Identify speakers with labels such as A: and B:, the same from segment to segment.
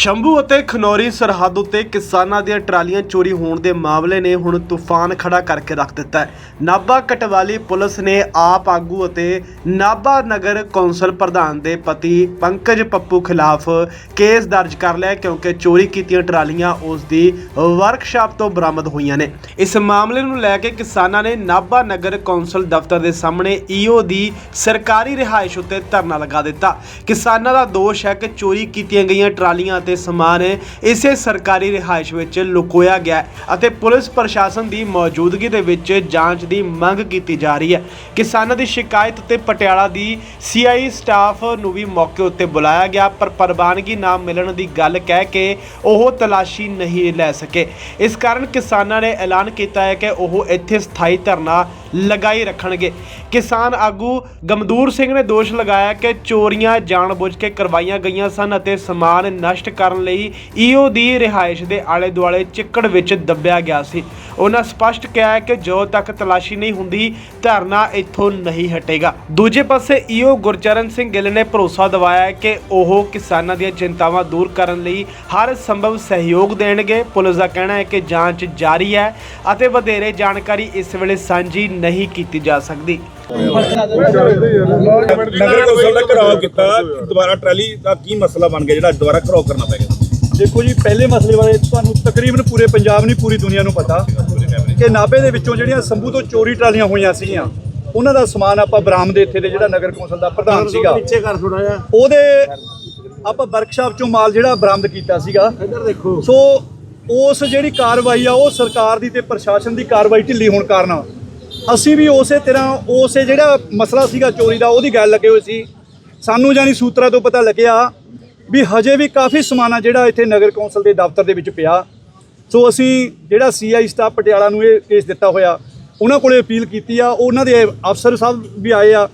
A: ਸ਼ੰਭੂ ਅਤੇ ਖਨੌਰੀ ਸਰਹੱਦ ਉੱਤੇ ਕਿਸਾਨਾਂ ਦੀਆਂ ਟਰਾਲੀਆਂ ਚੋਰੀ ਹੋਣ ਦੇ ਮਾਮਲੇ ਨੇ ਹੁਣ ਤੂਫਾਨ ਖੜਾ ਕਰਕੇ ਰੱਖ ਦਿੱਤਾ ਹੈ। ਨਾਭਾ ਕਟਵਾਲੀ ਪੁਲਿਸ ਨੇ ਆਪ ਆਗੂ ਅਤੇ ਨਾਭਾ ਨਗਰ ਕੌਂਸਲ ਪ੍ਰਧਾਨ ਦੇ ਪਤੀ ਪੰਕਜ ਪੱਪੂ ਖਿਲਾਫ ਕੇਸ ਦਰਜ ਕਰ ਲਿਆ ਕਿਉਂਕਿ ਚੋਰੀ ਕੀਤੀਆਂ ਟਰਾਲੀਆਂ ਉਸ ਦੀ ਵਰਕਸ਼ਾਪ ਤੋਂ ਬਰਾਮਦ ਹੋਈਆਂ ਨੇ। ਇਸ ਮਾਮਲੇ ਨੂੰ ਲੈ ਕੇ ਕਿਸਾਨਾਂ ਨੇ ਨਾਭਾ ਨਗਰ ਕੌਂਸਲ ਦਫ਼ਤਰ ਦੇ ਸਾਹਮਣੇ ਈਓ ਦੀ ਸਰਕਾਰੀ ਰਿਹਾਇਸ਼ ਉੱਤੇ ਧਰਨਾ ਲਗਾ ਦਿੱਤਾ। ਕਿਸਾਨਾਂ ਦਾ ਦੋਸ਼ ਹੈ ਕਿ ਚੋਰੀ ਕੀਤੀਆਂ ਗਈਆਂ ਟਰਾਲੀਆਂ ਅਤੇ ਸਮਾਨ ਇਸੇ ਸਰਕਾਰੀ ਰਿਹਾਇਸ਼ ਵਿੱਚ ਲੁਕੋਇਆ ਗਿਆ ਅਤੇ ਪੁਲਿਸ ਪ੍ਰਸ਼ਾਸਨ ਦੀ ਮੌਜੂਦਗੀ ਦੇ ਵਿੱਚ ਜਾਂਚ ਦੀ ਮੰਗ ਕੀਤੀ ਜਾ ਰਹੀ ਹੈ। ਕਿਸਾਨਾਂ ਦੀ ਸ਼ਿਕਾਇਤ 'ਤੇ ਪਟਿਆਲਾ ਦੀ ਸੀਆਈ ਸਟਾਫ ਨੂੰ ਵੀ ਮੌਕੇ ਉੱਤੇ ਬੁਲਾਇਆ ਗਿਆ, ਪਰ ਪ੍ਰਵਾਨਗੀ ਨਾ ਮਿਲਣ ਦੀ ਗੱਲ ਕਹਿ ਕੇ ਉਹ ਤਲਾਸ਼ੀ ਨਹੀਂ ਲੈ ਸਕੇ। ਇਸ ਕਾਰਨ ਕਿਸਾਨਾਂ ਨੇ ਐਲਾਨ ਕੀਤਾ ਹੈ ਕਿ ਉਹ ਇੱਥੇ ਸਥਾਈ ਧਰਨਾ ਲਗਾਈ ਰੱਖਣਗੇ। ਕਿਸਾਨ ਆਗੂ ਗਮਦੂਰ ਸਿੰਘ ਨੇ ਦੋਸ਼ ਲਗਾਇਆ ਕਿ ਚੋਰੀਆਂ, ਜਾਣਬੁੱਝ ਕੇ ਕਰਵਾਈਆਂ ਗਈਆਂ ਸਨ ਅਤੇ ਸਮਾਨ ਨਸ਼ਟ ਕਰਨ ਲਈ ਈਓ ਦੀ ਰਿਹਾਇਸ਼ ਦੇ ਆਲੇ ਦੁਆਲੇ ਚਿੱਕੜ ਵਿੱਚ ਦੱਬਿਆ ਗਿਆ ਸੀ। ਉਹਨਾਂ ਸਪਸ਼ਟ ਕਿਹਾ ਕਿ ਜੋ ਤੱਕ ਤਲਾਸ਼ੀ ਨਹੀਂ ਹੁੰਦੀ, ਧਰਨਾ ਇੱਥੋਂ ਨਹੀਂ ਹਟੇਗਾ। ਦੂਜੇ ਪਾਸੇ, ਈਓ ਗੁਰਚਰਨ ਸਿੰਘ ਗਿੱਲ ਨੇ ਭਰੋਸਾ ਦਿਵਾਇਆ ਕਿ ਉਹ ਕਿਸਾਨਾਂ ਦੀਆਂ ਚਿੰਤਾਵਾਂ ਦੂਰ ਕਰਨ ਲਈ ਹਰ ਸੰਭਵ ਸਹਿਯੋਗ ਦੇਣਗੇ। ਪੁਲਿਸ ਦਾ ਕਹਿਣਾ ਹੈ ਕਿ ਜਾਂਚ ਜਾਰੀ ਹੈ ਅਤੇ ਵਧੇਰੇ ਜਾਣਕਾਰੀ ਇਸ ਵੇਲੇ ਸਾਂਝੀ ਨਹੀਂ ਕੀਤੀ ਜਾ ਸਕਦੀ।
B: ਨਗਰ ਕੌਂਸਲ ਦਾ ਘਰਾਓ ਕੀਤਾ ਦੁਬਾਰਾ ਟਰਾਲੀ ਦਾ ਕੀ ਮਸਲਾ ਬਣ ਗਿਆ ਜਿਹੜਾ ਦੁਬਾਰਾ ਘਰਾਓ ਕਰਨਾ ਪੈ ਗਿਆ?
C: ਦੇਖੋ ਜੀ ਪਹਿਲੇ ਮਸਲੇ ਬਾਰੇ ਤੁਹਾਨੂੰ ਤਕਰੀਬਨ ਪੂਰੇ ਪੰਜਾਬ ਨਹੀਂ ਪੂਰੀ ਦੁਨੀਆ ਨੂੰ ਪਤਾ ਕਿ ਨਾਭੇ ਦੇ ਵਿੱਚੋਂ ਜਿਹੜੀਆਂ ਸੰਭੂ ਤੋਂ ਚੋਰੀ ਟਰਾਲੀਆਂ ਹੋਈਆਂ ਸੀਗੀਆਂ ਉਹਨਾਂ ਦਾ ਸਮਾਨ ਆਪਾਂ ਬਰਾਮਦ ਇੱਥੇ ਦੇ ਜਿਹੜਾ ਨਗਰ ਕੌਂਸਲ ਦਾ ਪ੍ਰਧਾਨ ਸੀਗਾ।
D: ਪਿੱਛੇ ਕਰ ਥੋੜਾ ਜਿਹਾ।
C: ਉਹਦੇ ਆਪਾਂ ਵਰਕਸ਼ਾਪ ਚੋਂ ਮਾਲ ਜਿਹੜਾ ਬਰਾਮਦ ਕੀਤਾ ਸੀਗਾ।
D: ਇੱਧਰ ਦੇਖੋ।
C: ਸੋ ਉਸ ਜਿਹੜੀ ਕਾਰਵਾਈ ਆ ਉਹ ਸਰਕਾਰ ਦੀ ਤੇ ਪ੍ਰਸ਼ਾਸਨ ਦੀ ਕਾਰਵਾਈ ਢਿੱਲੀ ਹੋਣ ਕਾਰਨ ਅਸੀਂ ਵੀ ਉਸੇ ਤਰ੍ਹਾਂ ਉਸੇ ਜਿਹੜਾ ਮਸਲਾ ਸੀਗਾ ਚੋਰੀ ਦਾ, ਉਹਦੀ ਗੱਲ ਲੱਗੇ ਹੋਏ ਸੀ। ਸਾਨੂੰ ਜਾਨੀ ਸੂਤਰਾਂ ਤੋਂ ਪਤਾ ਲੱਗਿਆ ਵੀ ਹਜੇ ਵੀ ਕਾਫੀ ਸਮਾਨ ਆ ਜਿਹੜਾ ਇੱਥੇ ਨਗਰ ਕੌਂਸਲ ਦੇ ਦਫ਼ਤਰ ਦੇ ਵਿੱਚ ਪਿਆ। ਸੋ ਅਸੀਂ ਜਿਹੜਾ ਸੀਆਈ ਸਟਾਫ ਪਟਿਆਲਾ ਨੂੰ ਇਹ ਕੇਸ ਦਿੱਤਾ ਹੋਇਆ, ਉਹਨਾਂ ਕੋਲੇ ਅਪੀਲ ਕੀਤੀ ਆ, ਉਹਨਾਂ ਦੇ ਅਫਸਰ ਸਾਹਿਬ ਵੀ ਆਏ ਆ।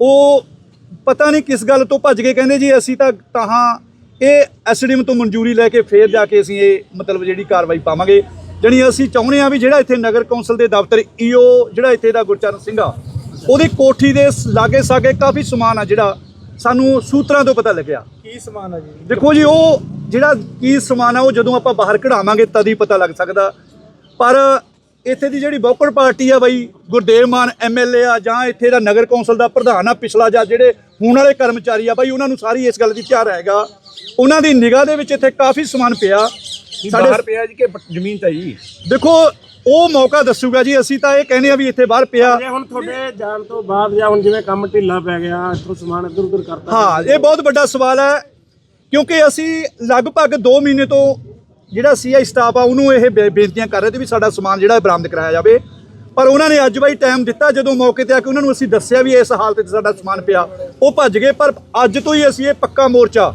C: ਉਹ ਪਤਾ ਨਹੀਂ ਕਿਸ ਗੱਲ ਤੋਂ ਭੱਜ ਕੇ ਕਹਿੰਦੇ ਜੀ, ਅਸੀਂ ਤਾਂ ਤਾਹਾਂ ਇਹ ਐਸਡੀਐਮ ਤੋਂ ਮਨਜ਼ੂਰੀ ਲੈ ਕੇ ਫੇਰ ਜਾ ਕੇ ਅਸੀਂ ਇਹ ਮਤਲਬ ਜਿਹੜੀ ਕਾਰਵਾਈ ਪਾਵਾਂਗੇ। ਜਣੀ ਅਸੀਂ ਚਾਹੁੰਦੇ ਆ ਵੀ ਜਿਹੜਾ ਇੱਥੇ ਨਗਰ ਕੌਂਸਲ ਦੇ ਦਫ਼ਤਰ ਈਓ ਜਿਹੜਾ ਇੱਥੇ ਦਾ ਗੁਰਚਰਨ ਸਿੰਘ ਆ ਉਹਦੀ ਕੋਠੀ ਦੇ ਲਾਗੇ ਸਾਗੇ ਕਾਫੀ ਸਮਾਨ ਆ ਜਿਹੜਾ ਸਾਨੂੰ ਸੂਤਰਾਂ ਤੋਂ ਪਤਾ ਲੱਗਿਆ।
D: ਕੀ ਸਮਾਨ ਆ ਜੀ?
C: ਦੇਖੋ ਜੀ ਉਹ ਜਿਹੜਾ ਕੀ ਸਮਾਨ ਆ ਉਹ ਜਦੋਂ ਆਪਾਂ ਬਾਹਰ ਕਢਾਵਾਂਗੇ ਤਦ ਹੀ ਪਤਾ ਲੱਗ ਸਕਦਾ। ਪਰ ਇੱਥੇ ਦੀ ਜਿਹੜੀ ਬੌਕੜ ਪਾਰਟੀ ਆ ਬਈ ਗੁਰਦੇਵ ਮਾਨ ਐਮਐਲਏ ਆ ਜਾਂ ਇੱਥੇ ਦਾ ਨਗਰ ਕੌਂਸਲ ਦਾ ਪ੍ਰਧਾਨ ਆ ਪਿਛਲਾ ਜਾਂ ਜਿਹੜੇ ਹੁਣ ਵਾਲੇ ਕਰਮਚਾਰੀ ਆ ਬਈ ਉਹਨਾਂ ਨੂੰ ਸਾਰੀ ਇਸ ਗੱਲ ਦੀ ਧਿਆਨ ਹੈਗਾ। ਉਹਨਾਂ ਦੀ ਨਿਗਾਹ ਦੇ ਵਿੱਚ ਇੱਥੇ ਕਾਫੀ ਸਮਾਨ ਪਿਆ।
B: ਬਾਹਰ ਪਿਆ ਜੀ ਕਿ ਜ਼ਮੀਨ ਤਾਂ ਜੀ?
C: ਦੇਖੋ ਉਹ ਮੌਕਾ ਦੱਸੂਗਾ ਜੀ ਅਸੀਂ ਤਾਂ ਇਹ ਕਹਿੰਦੇ ਆ ਵੀ ਇੱਥੇ ਬਾਹਰ ਪਿਆ।
D: ਜੇ ਹੁਣ ਤੁਹਾਡੇ ਜਾਣ ਤੋਂ ਬਾਅਦ ਜਾਂ ਹੁਣ ਜਿਵੇਂ ਕੰਮ ਢਿੱਲਾ ਪੈ ਗਿਆ ਇੱਥੋਂ ਸਮਾਨ ਇੱਧਰ ਉੱਧਰ ਕਰਤਾ।
C: ਹਾਂ ਇਹ ਬਹੁਤ ਵੱਡਾ ਸਵਾਲ ਹੈ ਕਿਉਂਕਿ ਅਸੀਂ ਲਗਭਗ 2 ਮਹੀਨੇ ਤੋਂ ਜਿਹੜਾ ਸੀਆਈ ਸਟਾਫ ਆ ਉਹਨੂੰ ਇਹ ਬੇ- ਬੇਨਤੀਆਂ ਕਰ ਰਹੇ ਤੇ ਵੀ ਸਾਡਾ ਸਮਾਨ ਜਿਹੜਾ ਬਰਾਮਦ ਕਰਾਇਆ ਜਾਵੇ। ਪਰ ਉਹਨਾਂ ਨੇ ਅੱਜ ਬਾਈ ਟਾਈਮ ਦਿੱਤਾ ਜਦੋਂ ਮੌਕੇ ਤੇ ਆ ਕੇ ਉਹਨਾਂ ਨੂੰ ਅਸੀਂ ਦੱਸਿਆ ਵੀ ਇਸ ਹਾਲਤ 'ਚ ਸਾਡਾ ਸਮਾਨ ਪਿਆ। ਉਹ ਭੱਜ ਗਏ ਪਰ ਅੱਜ ਤੋਂ ਹੀ ਅਸੀਂ ਇਹ ਪੱਕਾ ਮੋਰਚਾ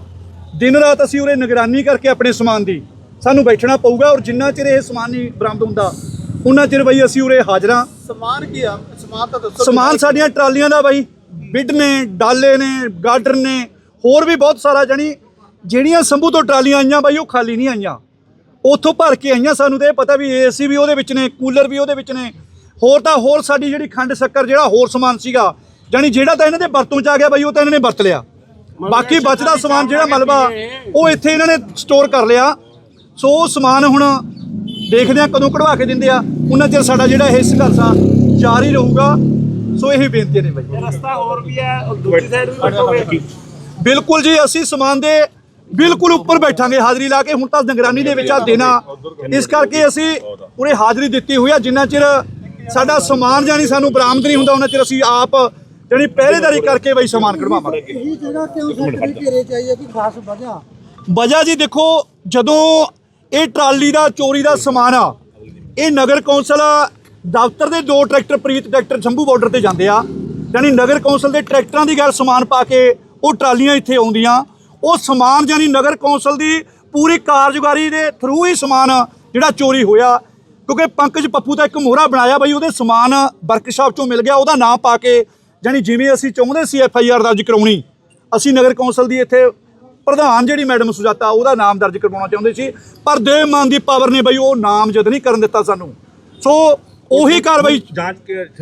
C: ਦਿਨ ਰਾਤ ਅਸੀਂ ਉਰੇ ਨਿਗਰਾਨੀ ਕਰਕੇ ਆਪਣੇ ਸਮਾਨ ਦੀ ਸਾਨੂੰ ਬੈਠਣਾ ਪਊਗਾ ਔਰ ਜਿੰਨਾ ਚਿਰ ਇਹ ਸਮਾਨ ਨਹੀਂ ਬਰਾਮਦ ਹੁੰਦਾ ਉਹਨਾਂ ਚਿਰ ਬਈ ਅਸੀਂ ਉਰੇ ਹਾਜ਼ਰਾਂ
D: ਸਮਾਨ ਕੀ ਆ? ਸਮਾਨ ਤਾਂ ਦੱਸੋ
C: ਸਮਾਨ ਸਾਡੀਆਂ ਟਰਾਲੀਆਂ ਦਾ ਬਾਈ ਬਿੱਡ ਨੇ ਡਾਲੇ ਨੇ ਗਾਰਡਰ ਨੇ ਹੋਰ ਵੀ ਬਹੁਤ ਸਾਰਾ ਜਾਣੀ ਜਿਹੜੀਆਂ ਸੰਭੂ ਤੋਂ ਟਰਾਲੀਆਂ ਆਈਆਂ ਬਾਈ ਉਹ ਖਾਲੀ ਨਹੀਂ ਆਈਆਂ। ਉੱਥੋਂ ਭਰ ਕੇ ਆਈਆਂ ਸਾਨੂੰ ਤੇ ਇਹ ਪਤਾ ਵੀ ਏਸੀ ਵੀ ਉਹਦੇ ਵਿੱਚ ਨੇ ਕੂਲਰ ਵੀ ਉਹਦੇ ਵਿੱਚ ਨੇ। ਹੋਰ ਤਾਂ ਹੋਰ ਸਾਡੀ ਜਿਹੜੀ ਖੰਡ ਸ਼ੱਕਰ ਜਿਹੜਾ ਹੋਰ ਸਮਾਨ ਸੀਗਾ ਜਾਣੀ ਜਿਹੜਾ ਤਾਂ ਇਹਨਾਂ ਦੇ ਵਰਤੋਂ ਚ ਆ ਗਿਆ ਬਾਈ ਉਹ ਤਾਂ ਇਹਨਾਂ ਨੇ ਵਰਤ ਲਿਆ। ਬਾਕੀ ਬਚਦਾ ਸਮਾਨ ਜਿਹੜਾ ਮਲਬਾ ਉਹ ਇੱਥੇ ਇਹਨਾਂ ਨੇ ਸਟੋਰ ਕਰ ਲਿਆ। ਸੋ ਉਹ ਸਮਾਨ ਹੁਣ ਦੇਖਦੇ ਆ ਕਦੋਂ ਕਢਵਾ ਕੇ ਦਿੰਦੇ ਆ। ਉਹਨਾਂ ਚਿਰ ਸਾਡਾ ਜਿਹੜਾ ਇਹ ਸੰਘਰਸ਼ ਜਾਰੀ ਰਹੂਗਾ। ਸੋ ਇਹ ਬੇਨਤੀ ਨੇ ਬਾਈ
D: ਰਸਤਾ ਹੋਰ ਵੀ ਹੈ ਦੂਜੀ ਸਾਈਡ ਵੀ ਕੱਟੋਗੇ
C: ਬਿਲਕੁਲ ਜੀ ਅਸੀਂ ਸਮਾਨ ਦੇ ਬਿਲਕੁਲ ਉੱਪਰ ਬੈਠਾਂਗੇ ਹਾਜ਼ਰੀ ਲਾ ਕੇ। ਹੁਣ ਤਾਂ ਨਿਗਰਾਨੀ ਦੇ ਵਿੱਚ ਆ ਦੇਣਾ। ਇਸ ਕਰਕੇ ਅਸੀਂ ਪੂਰੇ ਹਾਜ਼ਰੀ ਦਿੱਤੀ ਹੋਈ ਆ। ਜਿੰਨਾ ਚਿਰ ਸਾਡਾ ਸਮਾਨ ਜਾਨੀ ਸਾਨੂੰ ਬਰਾਮਦ ਨਹੀਂ ਹੁੰਦਾ ਉਹਨਾਂ ਚਿਰ ਅਸੀਂ ਆਪ ਜਾਨੀ ਪਹਿਰੇਦਾਰੀ ਕਰਕੇ ਬਈ ਸਮਾਨ ਕਢਵਾਵਾਂਗੇ।
E: ਇਹ ਜਗ੍ਹਾ ਕਿਉਂ ਸਰਕਾਰੀ ਘੇਰੇ ਚਾਹੀਏ ਕਿ ਖਾਸ ਵਜ੍ਹਾ।
C: ਵਜ੍ਹਾ ਜੀ ਦੇਖੋ ਜਦੋਂ ਇਹ ਟਰਾਲੀ ਦਾ, ਚੋਰੀ ਦਾ ਸਮਾਨ ਆ। ਇਹ ਨਗਰ ਕੌਂਸਲ ਦਫ਼ਤਰ ਦੇ ਦੋ tractor, Preet tractor Shambhu border ਤੇ ਜਾਂਦੇ ਆ। ਯਾਨੀ ਨਗਰ ਕੌਂਸਲ ਦੇ ਟਰੈਕਟਰਾਂ ਦੀ ਗੱਲ ਸਮਾਨ ਪਾ ਕੇ ਉਹ ਟਰਾਲੀਆਂ ਇੱਥੇ ਆਉਂਦੀਆਂ। ਉਹ ਸਮਾਨ ਯਾਨੀ ਨਗਰ ਕੌਂਸਲ ਦੀ ਪੂਰੀ ਕਾਰਜਕਾਰੀ ਦੇ ਥਰੂ ਹੀ ਸਮਾਨ ਜਿਹੜਾ ਚੋਰੀ ਹੋਇਆ। ਕਿਉਂਕਿ ਪੰਕਜ ਪੱਪੂ ਦਾ ਇੱਕ ਮੋਹਰਾ ਬਣਾਇਆ ਬਈ, ਉਹਦੇ ਸਮਾਨ ਵਰਕਸ਼ਾਪ ਚੋਂ ਮਿਲ ਗਿਆ, ਉਹਦਾ ਨਾਮ ਪਾ ਕੇ ਯਾਨੀ ਜਿਵੇਂ ਅਸੀਂ ਚਾਹੁੰਦੇ ਸੀ ਐਫ ਆਈ ਆਰ ਦਰਜ ਕਰਾਉਣੀ, ਅਸੀਂ ਨਗਰ ਕੌਂਸਲ ਦੀ ਇੱਥੇ ਪ੍ਰਧਾਨ ਜਿਹੜੀ ਮੈਡਮ ਸੁਜਾਤਾ ਉਹਦਾ ਨਾਮ ਦਰਜ ਕਰਵਾਉਣਾ ਚਾਹੁੰਦੇ ਸੀ ਪਰ ਦੇਵਮਾਨ ਦੀ ਪਾਵਰ ਨੇ ਬਈ ਉਹ ਨਾਮ ਜਦ ਨਹੀਂ ਕਰਨ ਦਿੱਤਾ ਸਾਨੂੰ। ਸੋ ਉਹੀ ਕਾਰਵਾਈ
B: ਜਾਂਚ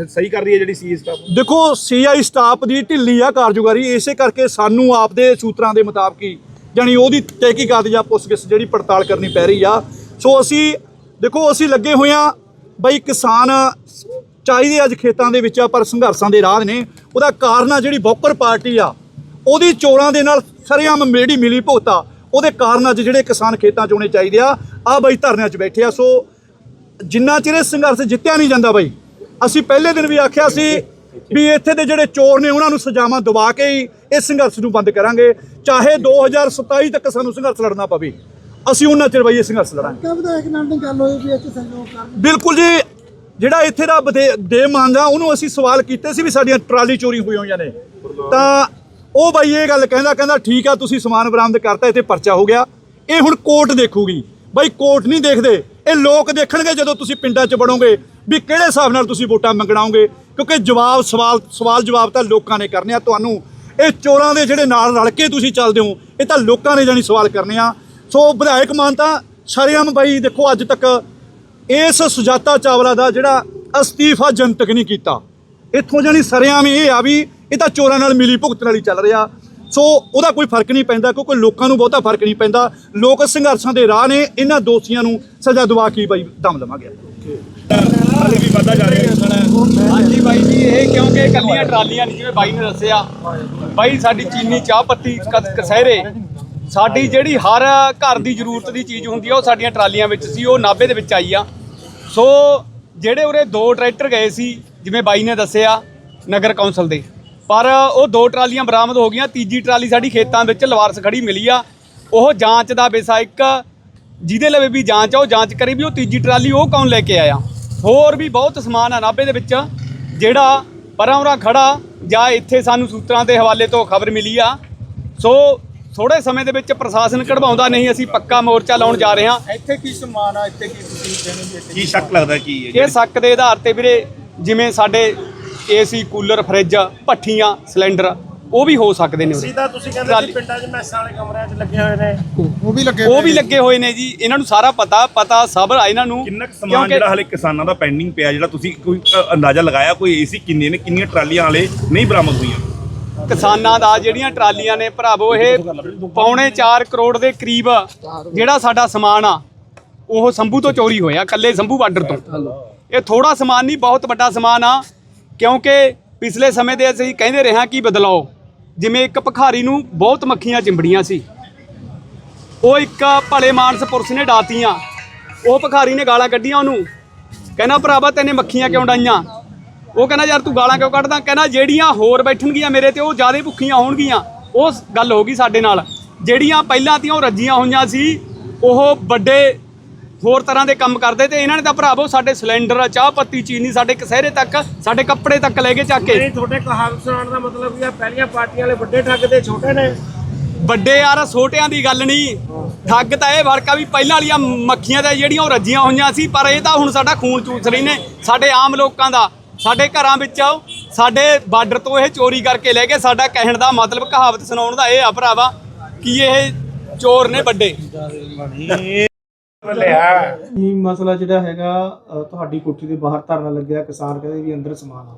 B: ਸਹੀ ਕਰ ਰਹੀ ਹੈ ਜਿਹੜੀ ਸੀ ਸਟਾਫ
C: ਦੇਖੋ ਸੀਆਈ ਸਟਾਫ ਦੀ ਢਿੱਲੀ ਆ ਕਾਰਜਕਾਰੀ ਇਸੇ ਕਰਕੇ ਸਾਨੂੰ ਆਪਦੇ ਸੂਤਰਾਂ ਦੇ ਮੁਤਾਬਕ ਹੀ ਜਾਣੀ ਉਹਦੀ ਤਹਿਕੀਕਾਤ ਜਾਂ ਪੁੱਛਗਿੱਛ ਜਿਹੜੀ ਪੜਤਾਲ ਕਰਨੀ ਪੈ ਰਹੀ ਆ। ਸੋ ਅਸੀਂ ਦੇਖੋ ਅਸੀਂ ਲੱਗੇ ਹੋਏ ਆ ਬਈ ਕਿਸਾਨ ਚਾਹੀਦੇ ਅੱਜ ਖੇਤਾਂ ਦੇ ਵਿੱਚ ਆ ਪਰ ਸੰਘਰਸ਼ਾਂ ਦੇ ਰਾਹ ਨੇ। ਉਹਦਾ ਕਾਰਨ ਆ ਜਿਹੜੀ ਬੌਕਰ ਪਾਰਟੀ ਆ ਉਹਦੀ ਚੋਰਾਂ ਦੇ ਨਾਲ ਸਰੇਆਮ ਮੇੜੀ ਮਿਲੀ ਭੁਗਤਾ। ਉਹਦੇ ਕਾਰਨ ਅੱਜ ਜਿਹੜੇ ਕਿਸਾਨ ਖੇਤਾਂ 'ਚ ਹੋਣੇ ਚਾਹੀਦੇ ਆ ਆ ਬਈ ਧਰਨਿਆਂ 'ਚ ਬੈਠੇ ਆ। ਸੋ ਜਿੰਨਾ ਚਿਰ ਇਹ ਸੰਘਰਸ਼ ਜਿੱਤਿਆ ਨਹੀਂ ਜਾਂਦਾ ਬਈ ਅਸੀਂ ਪਹਿਲੇ ਦਿਨ ਵੀ ਆਖਿਆ ਸੀ ਵੀ ਇੱਥੇ ਦੇ ਜਿਹੜੇ ਚੋਰ ਨੇ ਉਹਨਾਂ ਨੂੰ ਸਜ਼ਾਵਾਂ ਦਵਾ ਕੇ ਹੀ ਇਸ ਸੰਘਰਸ਼ ਨੂੰ ਬੰਦ ਕਰਾਂਗੇ ਚਾਹੇ 2027 ਤੱਕ ਸਾਨੂੰ ਸੰਘਰਸ਼ ਲੜਨਾ ਪਵੇ। ਅਸੀਂ ਉਹਨਾਂ ਚਿਰ ਬਈ ਇਹ ਸੰਘਰਸ਼ ਲੜਾਂਗੇ।
E: ਕਿਆ ਵਿਧਾਇਕ ਨਾਲ ਦੀ ਗੱਲ ਹੋਈ ਵੀ ਇੱਥੇ ਸਹਿਯੋਗ ਕਰਨ
C: ਬਿਲਕੁਲ ਜੀ ਜਿਹੜਾ ਇੱਥੇ ਦਾ ਦੇ ਮੰਗਾ ਉਹਨੂੰ ਅਸੀਂ ਸਵਾਲ ਕੀਤੇ ਸੀ ਵੀ ਸਾਡੀਆਂ ਟਰਾਲੀ ਚੋਰੀ ਹੋਈ ਹੋਈਆਂ ਨੇ। ਤਾਂ ਉਹ ਬਾਈ ਇਹ ਗੱਲ ਕਹਿੰਦਾ ਕਹਿੰਦਾ ਠੀਕ ਆ, ਤੁਸੀਂ ਸਮਾਨ ਬਰਾਮਦ ਕਰਤਾ, ਇੱਥੇ ਪਰਚਾ ਹੋ ਗਿਆ। ਇਹ ਹੁਣ ਕੋਰਟ ਦੇਖੂਗੀ। ਬਾਈ ਕੋਰਟ ਨਹੀਂ ਦੇਖਦੇ। ਇਹ ਲੋਕ ਦੇਖਣਗੇ ਜਦੋਂ ਤੁਸੀਂ ਪਿੰਡਾਂ 'ਚ ਵੜੋਗੇ ਵੀ ਕਿਹੜੇ ਹਿਸਾਬ ਨਾਲ ਤੁਸੀਂ ਵੋਟਾਂ ਮੰਗਣਾਓਗੇ। ਕਿਉਂਕਿ ਜਵਾਬ, ਸਵਾਲ ਸਵਾਲ ਜਵਾਬ ਤਾਂ ਲੋਕਾਂ ਨੇ ਕਰਨੇ ਆ। ਤੁਹਾਨੂੰ ਇਹ ਚੋਰਾਂ ਦੇ ਜਿਹੜੇ ਨਾਲ ਰਲ ਕੇ ਤੁਸੀਂ ਚੱਲਦੇ ਹੋ, ਇਹ ਤਾਂ ਲੋਕਾਂ ਨੇ ਜਾਨੀ ਸਵਾਲ ਕਰਨੇ ਆ। ਸੋ ਵਿਧਾਇਕ ਮਾਨ ਤਾਂ ਸਰਿਆਮ ਬਾਈ ਦੇਖੋ ਅੱਜ ਤੱਕ ਇਸ ਸੁਜਾਤਾ ਚਾਵਲਾ ਦਾ ਜਿਹੜਾ ਅਸਤੀਫਾ ਜਨਤਕ ਨਹੀਂ ਕੀਤਾ। ਇੱਥੋਂ ਜਾਨੀ ਸਰਿਆਮ ਇਹ ਆ ਵੀ ਇਹ ਤਾਂ ਚੋਰਾਂ ਨਾਲ ਮਿਲੀ ਭੁਗਤਣ ਵਾਲੀ ਚੱਲ ਰਿਹਾ। ਸੋ ਉਹਦਾ ਕੋਈ ਫ਼ਰਕ ਨਹੀਂ ਪੈਂਦਾ ਕਿਉਂਕਿ ਲੋਕਾਂ ਨੂੰ ਬਹੁਤਾ ਫ਼ਰਕ ਨਹੀਂ ਪੈਂਦਾ। ਲੋਕ ਸੰਘਰਸ਼ਾਂ ਦੇ ਰਾਹ ਨੇ ਇਹਨਾਂ ਦੋਸ਼ੀਆਂ ਨੂੰ ਸਜ਼ਾ ਦਵਾ ਕੇ ਬਈ ਦਮ ਲਵਾਂਗੇ।
B: ਹਾਲੇ ਵੀ ਵਾਧਾ ਜਾ ਰਿਹਾ ਹੈ
F: ਹਾਂਜੀ ਬਾਈ ਜੀ ਇਹ ਕਿਉਂਕਿ ਕੱਲੀਆਂ ਟਰਾਲੀਆਂ ਨਹੀਂ ਜਿਵੇਂ ਬਾਈ ਨੇ ਦੱਸਿਆ। ਬਾਈ ਸਾਡੀ ਚੀਨੀ ਚਾਹ ਪੱਤੀ ਕ- ਕਸਹਿਰੇ। ਸਾਡੀ ਜਿਹੜੀ ਹਰ ਘਰ ਦੀ ਜ਼ਰੂਰਤ ਦੀ ਚੀਜ਼ ਹੁੰਦੀ ਆ ਉਹ ਸਾਡੀਆਂ ਟਰਾਲੀਆਂ ਵਿੱਚ ਸੀ ਉਹ ਨਾਭੇ ਦੇ ਵਿੱਚ ਆਈ ਆ। ਸੋ ਜਿਹੜੇ ਉਰੇ ਦੋ ਟਰੈਕਟਰ ਗਏ ਸੀ ਜਿਵੇਂ ਬਾਈ ਨੇ ਦੱਸਿਆ ਨਗਰ ਕੌਂਸਲ ਦੇ। ਪਰ ਉਹ ਦੋ ਟਰਾਲੀਆਂ ਬਰਾਮਦ ਹੋ ਗਈਆਂ। ਤੀਜੀ ਟਰਾਲੀ ਸਾਡੀ ਖੇਤਾਂ ਵਿੱਚ ਲਵਾਰਸ ਖੜੀ ਮਿਲੀ ਆ। ਉਹ ਜਾਂਚ ਦਾ ਵਿਸ਼ਾ ਇੱਕ ਜਿਹਦੇ ਲਵੇ ਵੀ ਜਾਂਚ ਆ ਉਹ ਜਾਂਚ ਕਰੇ ਵੀ ਉਹ ਤੀਜੀ ਟਰਾਲੀ ਉਹ ਕੌਣ ਲੈ ਕੇ ਆਇਆ। ਹੋਰ ਵੀ ਬਹੁਤ ਸਮਾਨ ਆ ਨਾਭੇ ਦੇ ਵਿੱਚ ਜਿਹੜਾ ਪਰਾਂ ਉਰਾਂ ਖੜਾ ਜਾਂ ਇੱਥੇ ਸਾਨੂੰ ਸੂਤਰਾਂ ਦੇ ਹਵਾਲੇ ਤੋਂ ਖਬਰ ਮਿਲੀ ਆ। ਸੋ ਥੋੜੇ ਸਮੇਂ ਦੇ ਵਿੱਚ ਪ੍ਰਸ਼ਾਸਨ ਕਢਵਾਉਂਦਾ ਨਹੀਂ ਅਸੀਂ ਪੱਕਾ ਮੋਰਚਾ ਲਾਉਣ ਜਾ ਰਹੇ ਹਾਂ।
C: ਇੱਥੇ ਕੀ ਸਮਾਨ ਆ ਇੱਥੇ ਕੀ ਤੁਸੀਂ
B: ਕੀ ਸ਼ੱਕ ਲੱਗਦਾ ਕੀ ਹੈ
F: ਇਹ ਸ਼ੱਕ ਦੇ ਆਧਾਰ ਤੇ ਵੀਰੇ ਜਿਵੇਂ ਸਾਡੇ ਏਸੀ ਕੂਲਰ ਫਰਿੱਜ ਭੱਠੀਆਂ ਸਿਲੰਡਰ ਉਹ ਵੀ ਹੋ ਸਕਦੇ ਨੇ ਉਰੇ।
D: ਸਿੱਧਾ ਤੁਸੀਂ ਕਹਿੰਦੇ ਸੀ ਪਿੰਡਾਂ 'ਚ ਮੈਸਾਂ ਵਾਲੇ ਕਮਰਿਆਂ 'ਚ ਲੱਗੇ ਹੋਏ ਨੇ।
E: ਉਹ ਵੀ ਲੱਗੇ
F: ਉਹ ਵੀ ਲੱਗੇ ਹੋਏ ਨੇ ਜੀ। ਇਹਨਾਂ ਨੂੰ ਸਾਰਾ ਪਤਾ ਪਤਾ ਸਬਰ ਆ ਇਹਨਾਂ ਨੂੰ।
B: ਕਿੰਨਾ ਕੁ ਸਮਾਨ
F: ਕਿਉਂਕਿ
B: ਜਿਹੜਾ ਹਲੇ ਕਿਸਾਨਾਂ ਦਾ ਪੈਂਡਿੰਗ ਪਿਆ ਜਿਹੜਾ ਤੁਸੀਂ ਕੋਈ ਅ, ਅੰਦਾਜ਼ਾ ਲਗਾਇਆ ਕੋਈ ਏਸੀ ਕਿੰਨੇ ਨੇ ਕਿੰਨੀਆਂ ਟਰਾਲੀਆਂ ਹਲੇ ਨਹੀਂ ਬਰਾਮਦ ਹੋਈਆਂ?
F: ਕਿਸਾਨਾਂ ਦਾ ਜਿਹੜੀਆਂ ਟਰਾਲੀਆਂ ਨੇ ਭਰਾਵੋ ਇਹ ਪੌਣੇ 4 ਕਰੋੜ ਦੇ ਕਰੀਬ ਜਿਹੜਾ ਸਾਡਾ ਸਮਾਨ ਆ ਉਹ ਸੰਭੂ ਤੋਂ ਚੋਰੀ ਹੋਇਆ ਕੱਲੇ ਸੰਭੂ ਬਾਰਡਰ ਤੋਂ। ਇਹ ਥੋੜਾ ਸਮਾਨ ਨਹੀਂ ਬਹੁਤ ਵੱਡਾ ਸਮਾਨ ਆ। ਕਿਉਂਕਿ ਪਿਛਲੇ ਸਮੇਂ ਦੇ ਅਸੀਂ ਕਹਿੰਦੇ ਰਹੇ ਹਾਂ ਕਿ ਬਦਲਾਓ, ਜਿਵੇਂ ਇੱਕ ਭਖਾਰੀ ਨੂੰ ਬਹੁਤ ਮੱਖੀਆਂ ਚਿੰਬੜੀਆਂ ਸੀ। ਉਹ ਇੱਕ ਭਲੇ ਮਾਨਸ ਪੁਰਸ਼ ਨੇ ਡਾਤੀਆਂ। ਉਹ ਭਖਾਰੀ ਨੇ ਗਾਲਾਂ ਕੱਢੀਆਂ ਉਹਨੂੰ। ਕਹਿੰਦਾ, ਭਰਾਵਾ, ਤੈਨੇ ਮੱਖੀਆਂ ਕਿਉਂ ਡਾਈਆਂ? ਉਹ ਕਹਿੰਦਾ, ਯਾਰ, ਤੂੰ ਗਾਲਾਂ ਕਿਉਂ ਕੱਢਦਾ? ਕਹਿੰਦਾ, ਜਿਹੜੀਆਂ ਹੋਰ ਬੈਠਣਗੀਆਂ ਮੇਰੇ ਤੇ, ਉਹ ਜ਼ਿਆਦਾ ਭੁੱਖੀਆਂ ਹੋਣਗੀਆਂ। ਉਹ ਗੱਲ ਹੋ ਗਈ ਸਾਡੇ ਨਾਲ। ਜਿਹੜੀਆਂ ਪਹਿਲਾਂ ਤੀਆਂ ਉਹ ਰੱਜੀਆਂ ਹੋਈਆਂ ਸੀ, ਉਹ ਵੱਡੇ ਹੋਰ ਤਰ੍ਹਾਂ ਦੇ ਕੰਮ ਕਰਦੇ ਤੇ ਇਹਨਾਂ ਨੇ ਤਾਂ ਭਰਾਵੋ ਸਾਡੇ ਸਿਲੰਡਰ ਚਾਹ ਪੱਤੀ ਚੀਨੀ ਸਾਡੇ ਕਸਹਿਰੇ ਤੱਕ ਸਾਡੇ ਕੱਪੜੇ ਤੱਕ ਲੈ ਕੇ ਚੱਕ ਕੇ।
D: ਨਹੀਂ ਤੁਹਾਡੇ ਕਹਾਵਤ ਸੁਣਾਉਣ ਦਾ ਮਤਲਬ ਵੀ ਆ ਪਹਿਲੀਆਂ ਪਾਰਟੀਆਂ ਵਾਲੇ ਵੱਡੇ ਠੱਗ ਤੇ ਛੋਟੇ ਨੇ।
F: ਵੱਡੇ ਯਾਰ ਛੋਟਿਆਂ ਦੀ ਗੱਲ ਨਹੀਂ। ਠੱਗ ਤਾਂ ਇਹ ਫ਼ਰਕ ਆ ਵੀ ਪਹਿਲਾਂ ਵਾਲੀਆਂ ਮੱਖੀਆਂ ਤਾਂ ਜਿਹੜੀਆਂ ਉਹ ਰੱਜੀਆਂ ਹੋਈਆਂ ਸੀ ਪਰ ਇਹ ਤਾਂ ਹੁਣ ਸਾਡਾ ਖੂਨ ਚੂਸ ਰਹੀ ਨੇ ਸਾਡੇ ਆਮ ਲੋਕਾਂ ਦਾ। ਸਾਡੇ ਘਰਾਂ ਵਿੱਚ ਸਾਡੇ ਬਾਰਡਰ ਤੋਂ ਇਹ ਚੋਰੀ ਕਰਕੇ ਲੈ ਗਏ ਸਾਡਾ ਕਹਿਣ ਦਾ ਮਤਲਬ ਕਹਾਵਤ ਸੁਣਾਉਣ ਦਾ ਇਹ ਆ ਭਰਾਵਾ ਕਿ ਇਹ ਚੋਰ ਨੇ ਵੱਡੇ।
G: ਇਹ ਮਸਲਾ ਜਿਹੜਾ ਹੈਗਾ ਅ, ਤੁਹਾਡੀ ਕੋਠੀ ਦੇ ਬਾਹਰ ਧਰਨਾ ਲੱਗਿਆ ਕਿਸਾਨ ਕਹਿੰਦੇ ਵੀ ਅੰਦਰ ਸਮਾਨ ਆ।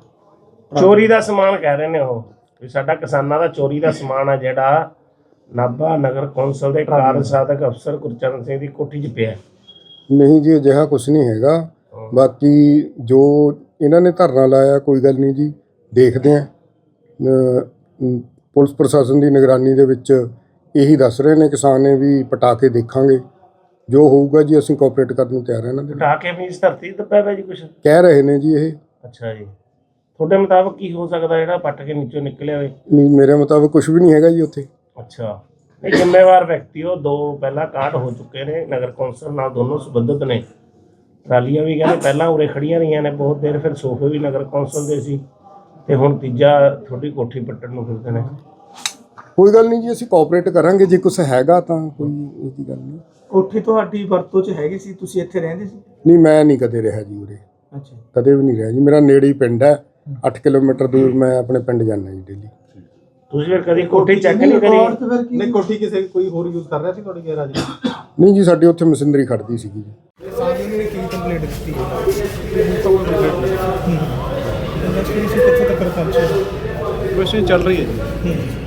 D: ਚੋਰੀ ਦਾ ਸਮਾਨ ਕਹਿ ਰਹੇ ਨੇ ਉਹ ਵੀ ਸਾਡਾ ਕਿਸਾਨਾਂ ਦਾ ਚੋਰੀ ਦਾ ਸਮਾਨ ਆ ਜਿਹੜਾ ਨਾਭਾ ਨਗਰ ਕੌਂਸਲ ਦੇ ਕਾਰਜ ਸਾਧਕ ਅਫਸਰ ਗੁਰਚਰਨ ਸਿੰਘ ਦੀ ਕੋਠੀ 'ਚ ਪਿਆ।
H: ਨਹੀਂ ਜੀ ਅਜਿਹਾ ਕੁਝ ਨਹੀਂ ਹੈਗਾ। ਬਾਕੀ ਜੋ ਇਹਨਾਂ ਨੇ ਧਰਨਾ ਲਾਇਆ ਕੋਈ ਗੱਲ ਨਹੀਂ ਜੀ ਦੇਖਦੇ ਆ ਪੁਲਿਸ ਪ੍ਰਸ਼ਾਸਨ ਦੀ ਨਿਗਰਾਨੀ ਦੇ ਵਿੱਚ ਇਹੀ ਦੱਸ ਰਹੇ ਨੇ ਕਿਸਾਨ ਨੇ ਵੀ ਪਟਾ ਕੇ ਦੇਖਾਂਗੇ। ਜੋ ਹੋਊਗਾ ਜੀ ਅਸੀਂ ਕੋਆਪਰੇਟ ਕਰਨ ਨੂੰ ਤਿਆਰ ਹਾਂ ਇਹਨਾਂ ਦੇ ਨਾਲ।
D: ਉਠਾ ਕੇ ਵੀ ਇਸ ਧਰਤੀ ਤੇ ਪਿਆ ਪਿਆ ਜੀ ਕੁਛ?
H: ਕਹਿ ਰਹੇ ਨੇ ਜੀ ਇਹ।
D: ਅੱਛਾ ਜੀ। ਤੁਹਾਡੇ ਮੁਤਾਬਕ ਕੀ ਹੋ ਸਕਦਾ ਜਿਹੜਾ ਪੱਟ ਕੇ ਨੀਚੋਂ ਨਿਕਲਿਆ ਹੋਵੇ?
H: ਨਹੀਂ ਮੇਰੇ ਮੁਤਾਬਕ ਕੁਝ ਵੀ ਨਹੀਂ ਹੈਗਾ ਜੀ ਉੱਥੇ।
D: ਅੱਛਾ। ਇਹ ਜ਼ਿੰਮੇਵਾਰ ਵਿਅਕਤੀ ਉਹ ਦੋ ਪਹਿਲਾਂ ਕਾਟ ਹੋ ਚੁੱਕੇ ਨੇ ਨਗਰ ਕੌਂਸਲ ਨਾਲ ਦੋਨੋਂ ਸੰਬੰਧਿਤ ਨੇ। ਟਰਾਲੀਆਂ ਵੀ ਕਹਿੰਦੇ ਪਹਿਲਾਂ ਉਰੇ ਖੜੀਆਂ ਰਹੀਆਂ ਨੇ ਬਹੁਤ ਦੇਰ ਫਿਰ ਸੋਫੇ ਵੀ ਨਗਰ ਕੌਂਸਲ ਦੇ ਸੀ। ਤੇ ਹੁਣ ਤੀਜਾ ਤੁਹਾਡੀ ਕੋਠੀ ਪੱਟਣ ਨੂੰ ਫਿਰਦੇ ਨੇ।
H: ਕੋਈ ਗੱਲ ਨਹੀਂ ਜੀ ਅਸੀਂ ਕੋਆਪਰੇਟ ਕਰਾਂਗੇ ਜੇ ਕੁਝ ਹੈਗਾ ਤਾਂ ਕੋਈ ਇਹਦੀ ਗੱਲ ਨਹੀਂ।
G: ਕੋਠੀ ਤੁਹਾਡੀ ਵਰਤੋਂ 'ਚ ਹੈਗੀ ਸੀ ਤੁਸੀਂ ਇੱਥੇ ਰਹਿੰਦੇ ਸੀ?
H: ਨਹੀਂ ਮੈਂ ਨਹੀਂ ਕਦੇ ਰਿਹਾ ਜੀ ਉਰੇ।
G: ਅੱਛਾ।
H: ਕਦੇ ਵੀ ਨਹੀਂ ਰਿਹਾ ਜੀ ਮੇਰਾ ਨੇੜੇ ਹੀ ਪਿੰਡ ਹੈ 8 ਕਿਲੋਮੀਟਰ ਦੂਰ ਮੈਂ ਆਪਣੇ ਪਿੰਡ ਜਾਂਦਾ ਜੀ ਡੇਲੀ।
D: ਤੁਸੀਂ ਫਿਰ ਕਦੀ ਕੋਠੀ ਚੈੱਕ ਨਹੀਂ ਕਰੀ
E: ਤੇ
G: ਨਹੀਂ ਕੋਠੀ ਕਿਸੇ ਕੋਈ ਹੋਰ ਯੂਜ਼ ਕਰ ਰਿਹਾ ਸੀ ਤੁਹਾਡੀ ਗੈਰਾਜ
H: ਨਹੀਂ ਜੀ ਸਾਡੇ ਉੱਥੇ ਮਸ਼ੀਨਰੀ ਖੜਦੀ ਸੀਗੀ ਜੀ।
G: ਕਿਸਾਨ ਨੇ ਕੀ ਕੰਪਲੇਂਟ ਦਿੱਤੀ ਕਿੱਥੇ ਤੱਕ ਪਹੁੰਚੇ
I: ਵੈਸੇ ਚੱਲ ਰਹੀ ਹੈ ਜੀ।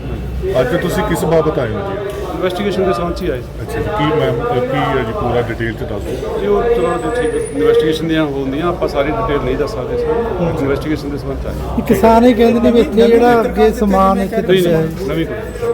I: ਅੱਜ ਤੁਸੀਂ ਕਿਸ ਬਾਬਤ ਆਏ ਹੋ ਜੀ? ਇਨਵੈਸਟੀਗੇਸ਼ਨ ਦੇ ਸੰਬੰਧ 'ਚ ਹੀ ਆਏ। ਸੀ।
J: ਅੱਛਾ ਜੀ ਕੀ ਮੈਮ ਕੀ ਹੈ ਜੀ ਪੂਰਾ ਡਿਟੇਲ ਚ ਦੱਸ? ਦਿਓ
I: ਜੀ ਉਹ ਚਲੋ ਜੀ ਠੀਕ ਇਨਵੈਸਟੀਗੇਸ਼ਨ ਦੀਆਂ ਹੁੰਦੀਆਂ ਆਪਾਂ ਸਾਰੀ ਡਿਟੇਲ ਨਹੀਂ ਦੱਸ ਸਕਦੇ ਸਰ। ਇਨਵੈਸਟੀਗੇਸ਼ਨ ਦੇ ਸੰਬੰਧ 'ਚ ਆਏ।
E: ਕਿਸਾਨ ਇਹ ਕਹਿੰਦੇ ਨੇ ਵੀ ਇੱਥੇ ਜਿਹੜਾ ਅੱਗੇ ਸਮਾਨ ਇੱਥੇ
I: ਨਹੀਂ
E: ਦੱਸਿਆ ਹੈ।
I: ਨਵੀਂ ਕੋਈ